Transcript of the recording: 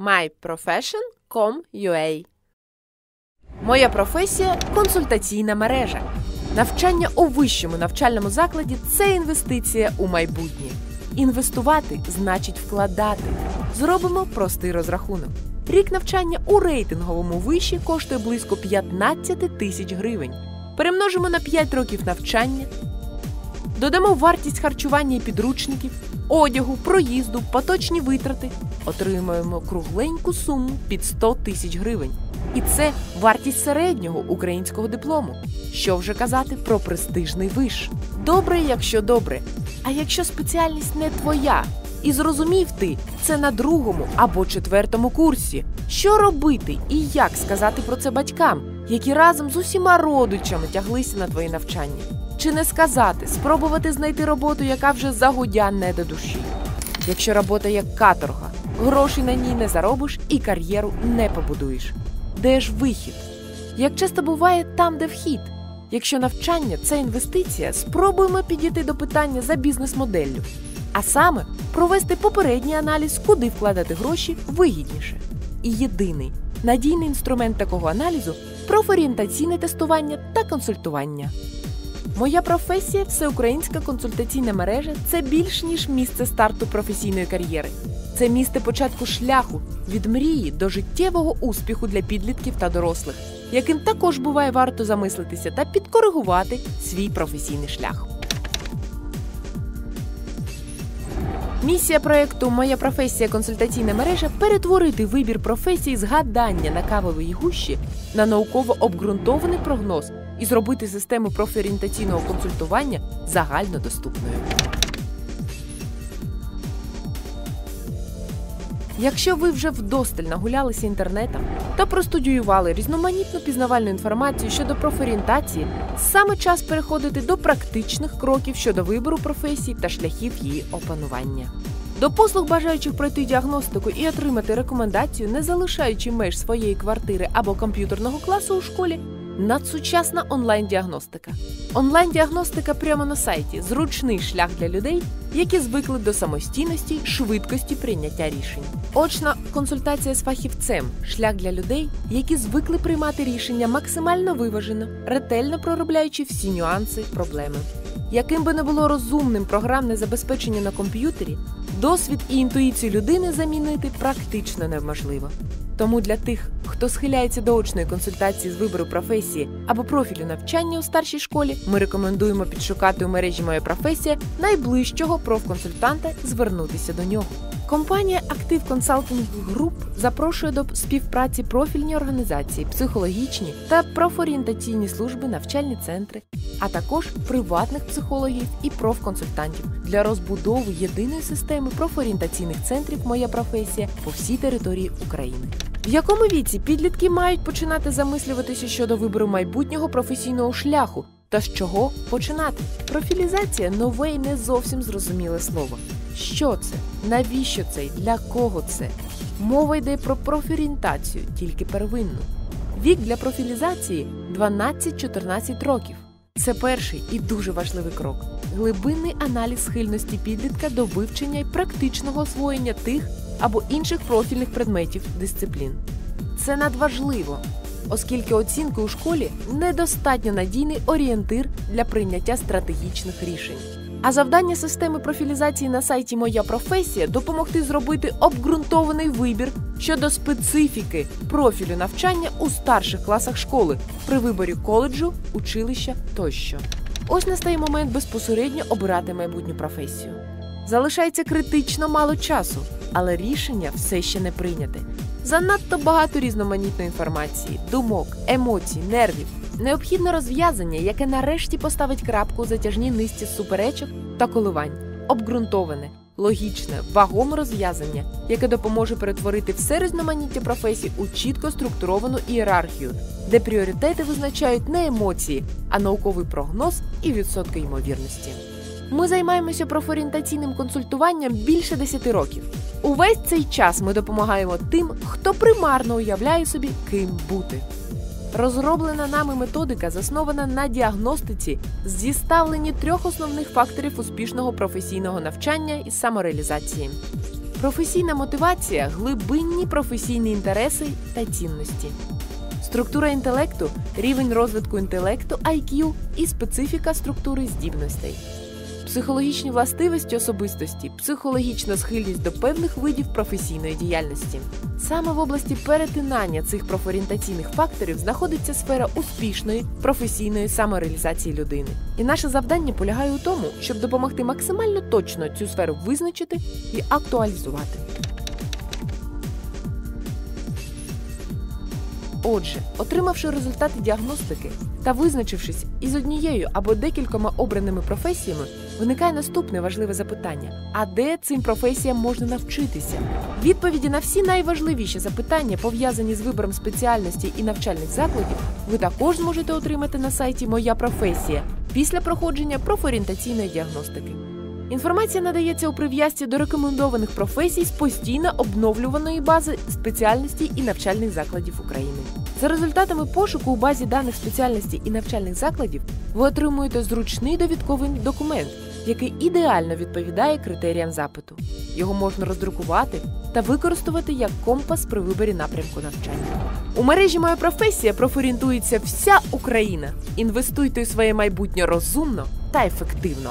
myprofession.com.ua Моя професія консультаційна мережа. Навчання у вищому навчальному закладі це інвестиція у майбутнє. Інвестувати значить вкладати. Зробимо простий розрахунок. Рік навчання у рейтинговому виші коштує близько 15 тисяч гривень. Перемножимо на 5 років навчання. Додамо вартість харчування і підручників, одягу, проїзду, поточні витрати. Отримаємо кругленьку суму під 100 тисяч гривень. І це вартість середнього українського диплому. Що вже казати про престижний виш. Добре, якщо добре. А якщо спеціальність не твоя, і зрозумів ти це на другому або четвертому курсі. Що робити і як сказати про це батькам, які разом з усіма родичами тяглися на твоє навчання? Чи не сказати, спробувати знайти роботу, яка вже загодя не до душі? Якщо робота як каторга, грошей на ній не заробиш і кар'єру не побудуєш. Де ж вихід? Як часто буває там, де вхід? Якщо навчання це інвестиція, спробуємо підійти до питання за бізнес-моделлю, а саме провести попередній аналіз, куди вкладати гроші вигідніше. І єдиний надійний інструмент такого аналізу профорієнтаційне тестування та консультування. Моя професія всеукраїнська консультаційна мережа це більш ніж місце старту професійної кар'єри. Це місце початку шляху від мрії до життєвого успіху для підлітків та дорослих, яким також буває варто замислитися та підкоригувати свій професійний шлях. Місія проєкту Моя професія консультаційна мережа перетворити вибір професії з гадання на кавовій гущі на науково обґрунтований прогноз і зробити систему профорієнтаційного консультування загальнодоступною. Якщо ви вже вдосталь нагулялися інтернетом та простудіювали різноманітну пізнавальну інформацію щодо профорієнтації, саме час переходити до практичних кроків щодо вибору професії та шляхів її опанування. До послуг бажаючих пройти діагностику і отримати рекомендацію, не залишаючи меж своєї квартири або комп'ютерного класу у школі, надсучасна онлайн-діагностика. Онлайн-діагностика прямо на сайті зручний шлях для людей, які звикли до самостійності, швидкості прийняття рішень. Очна консультація з фахівцем шлях для людей, які звикли приймати рішення максимально виважено, ретельно проробляючи всі нюанси проблеми. Яким би не було розумним програмне забезпечення на комп'ютері, досвід і інтуїцію людини замінити практично неможливо. Тому для тих, хто схиляється до очної консультації з вибору професії або профілю навчання у старшій школі, ми рекомендуємо підшукати у мережі Моя професія найближчого профконсультанта звернутися до нього. Компанія Актив Консалтинг Груп запрошує до співпраці профільні організації, психологічні та профорієнтаційні служби, навчальні центри, а також приватних психологів і профконсультантів для розбудови єдиної системи профорієнтаційних центрів Моя професія по всій території України. В якому віці підлітки мають починати замислюватися щодо вибору майбутнього професійного шляху та з чого починати? Профілізація нове і не зовсім зрозуміле слово. Що це? Навіщо це? Для кого це? Мова йде про профорієнтацію, тільки первинну. Вік для профілізації 12-14 років. Це перший і дуже важливий крок. Глибинний аналіз схильності підлітка до вивчення і практичного освоєння тих або інших профільних предметів дисциплін. Це надважливо, оскільки оцінки у школі недостатньо надійний орієнтир для прийняття стратегічних рішень. А завдання системи профілізації на сайті Моя професія допомогти зробити обґрунтований вибір щодо специфіки профілю навчання у старших класах школи при виборі коледжу, училища тощо. Ось настає момент безпосередньо обирати майбутню професію. Залишається критично мало часу, але рішення все ще не прийняте. Занадто багато різноманітної інформації, думок, емоцій, нервів. Необхідне розв'язання, яке нарешті поставить крапку у затяжній низці суперечок та коливань, обґрунтоване, логічне, вагоме розв'язання, яке допоможе перетворити все різноманіття професій у чітко структуровану ієрархію, де пріоритети визначають не емоції, а науковий прогноз і відсотки ймовірності. Ми займаємося профорієнтаційним консультуванням більше 10 років. Увесь цей час ми допомагаємо тим, хто примарно уявляє собі, ким бути. Розроблена нами методика заснована на діагностиці з зіставленні трьох основних факторів успішного професійного навчання і самореалізації. Професійна мотивація глибинні професійні інтереси та цінності. Структура інтелекту, рівень розвитку інтелекту IQ і специфіка структури здібностей. Психологічні властивості особистості, психологічна схильність до певних видів професійної діяльності. Саме в області перетинання цих профорієнтаційних факторів знаходиться сфера успішної професійної самореалізації людини. І наше завдання полягає у тому, щоб допомогти максимально точно цю сферу визначити і актуалізувати. Отже, отримавши результати діагностики та визначившись із однією або декількома обраними професіями, виникає наступне важливе запитання: а де цим професіям можна навчитися? Відповіді на всі найважливіші запитання, пов'язані з вибором спеціальності і навчальних закладів, ви також зможете отримати на сайті Моя професія після проходження профорієнтаційної діагностики. Інформація надається у прив'язці до рекомендованих професій з постійно обновлюваної бази спеціальностей і навчальних закладів України. За результатами пошуку у базі даних спеціальностей і навчальних закладів ви отримуєте зручний довідковий документ, який ідеально відповідає критеріям запиту. Його можна роздрукувати та використовувати як компас при виборі напрямку навчання. У мережі Моя професія профорієнтується вся Україна. Інвестуйте у своє майбутнє розумно та ефективно.